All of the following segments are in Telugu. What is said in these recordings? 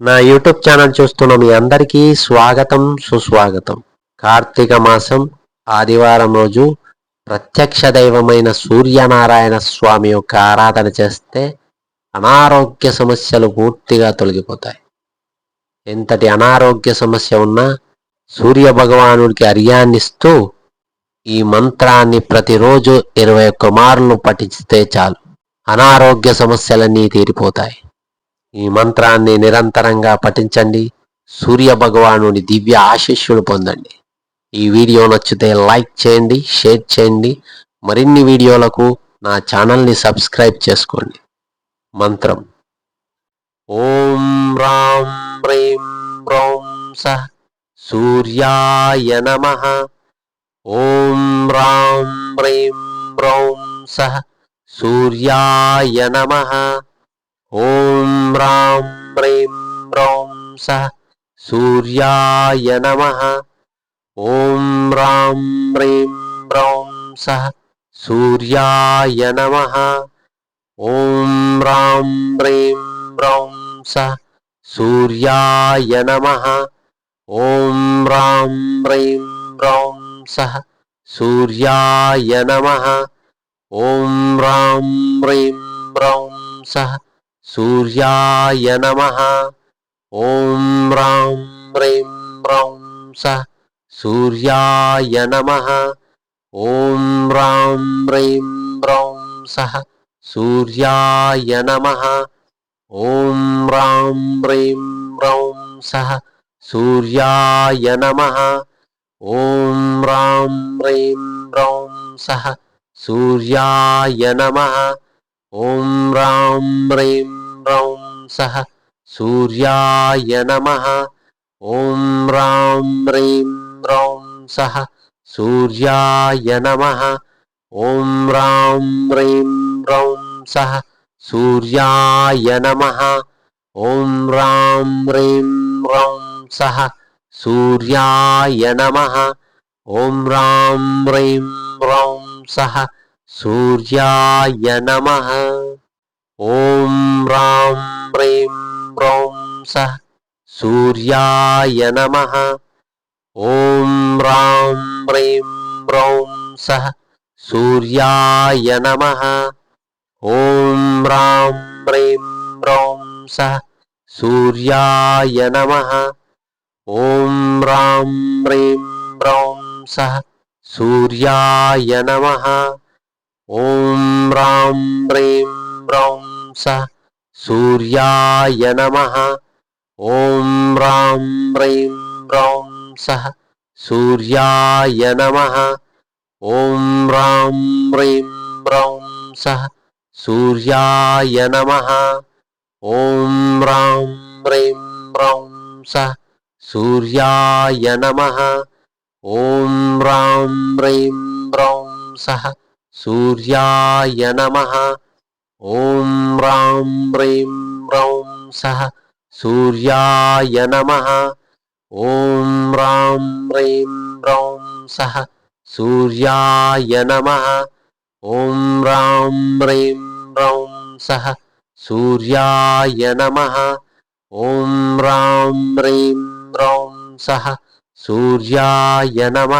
నా యూట్యూబ్ ఛానల్ చూస్తున్న మీ అందరికీ స్వాగతం సుస్వాగతం. కార్తీక మాసం ఆదివారం రోజు ప్రత్యక్ష దైవమైన సూర్యనారాయణ స్వామి యొక్క ఆరాధన చేస్తే అనారోగ్య సమస్యలు పూర్తిగా తొలగిపోతాయి. ఎంతటి అనారోగ్య సమస్య ఉన్నా సూర్య భగవానుడికి అర్యాన్నిస్తూ ఈ మంత్రాన్ని ప్రతిరోజు ఇరవై ఒక్క మార్లు పఠిస్తే చాలు. అనారోగ్య సమస్యలన్నీ తీరిపోతాయి. ఈ మంత్రాన్ని నిరంతరంగా పఠించండి. సూర్య భగవానుడి దివ్య ఆశీస్సులు పొందండి. ఈ వీడియో నచ్చితే లైక్ చేయండి షేర్ చేయండి. మరిన్ని వీడియోలకు నా ఛానల్ని సబ్స్క్రైబ్ చేసుకోండి. మంత్రం. ఓం రాం హ్రీం హ్రౌం సహ సూర్యాయ నమ. ఓం రాం హ్రీం హ్రౌం సహ సూర్యాయ నమ. ఓం రాం హ్రీం హ్రౌం సహ సూర్యాయ నమ. ఓం రాం హ్రీం హ్రౌం సహ సూర్యాయ నమ. ఓం రాం హ్రీం హ్రౌం సహ సూర్యాయ నమ. ఓం రాం హ్రీం హ్రౌం సహ సూర్యాయ నమ. ఓం రాం హ్రీం హ్రౌం సహ సూర్యాయ నమ. ఓం రాం హ్రీం రౌం స సూర్యాయ నమ. ఓం రాం హ్రీం రౌం స సూర్యాయ నమ. ఓం రాం హ్రీం రౌం స సూర్యాయ నమ. ఓం రాం హ్రీం రౌం స సూర్యాయ నమ. ఓం రాం హ్రీం రౌం సహ సూర్యాయ నమ. ఓం రాం హ్రీం రౌం సహ సూర్యాయ నమ. ఓం రాం హ్రీం రౌం సహ సూర్యాయ నమ. ఓం రాం హ్రీం రౌం సహ సూర్యాయ నమ. ఓం రాం హ్రీం రౌం సహ సూర్యాయ నమ. ॐ रां ह्रीं ह्रौं सः सूर्याय नमः ॐ रां ह्रीं ह्रौं सः सूर्याय नमः ॐ रां ह्रीं ह्रौं सः सूर्याय नमः ॐ रां ह्रीं ह्रौं सः सूर्याय नमः ॐ रां ह्रीं ह्रौं स सूर्याय नमः ॐ रां ह्रीं ह्रौं सः सूर्याय नमः ॐ रां ह्रीं ह्रौं सः सूर्याय नमः ॐ रां ह्रीं ह्रौं सः सूर्याय नमः ॐ रां ह्रीं ह्रौं सः सूर्याय नमः ఓం రాం హ్రీం రౌం సహ సూర్యాయ నమ. ఓం రాం హ్రీం రౌం సహ సూర్యాయ నమ. ఓం రాం హ్రీం రౌం సహ సూర్యాయ నమ. ఓం రాం హ్రీం రౌం సహ సూర్యాయ నమ.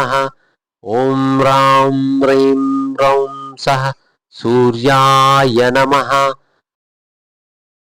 ఓం రాం హ్రీం రౌం సహ सूर्याय नमः।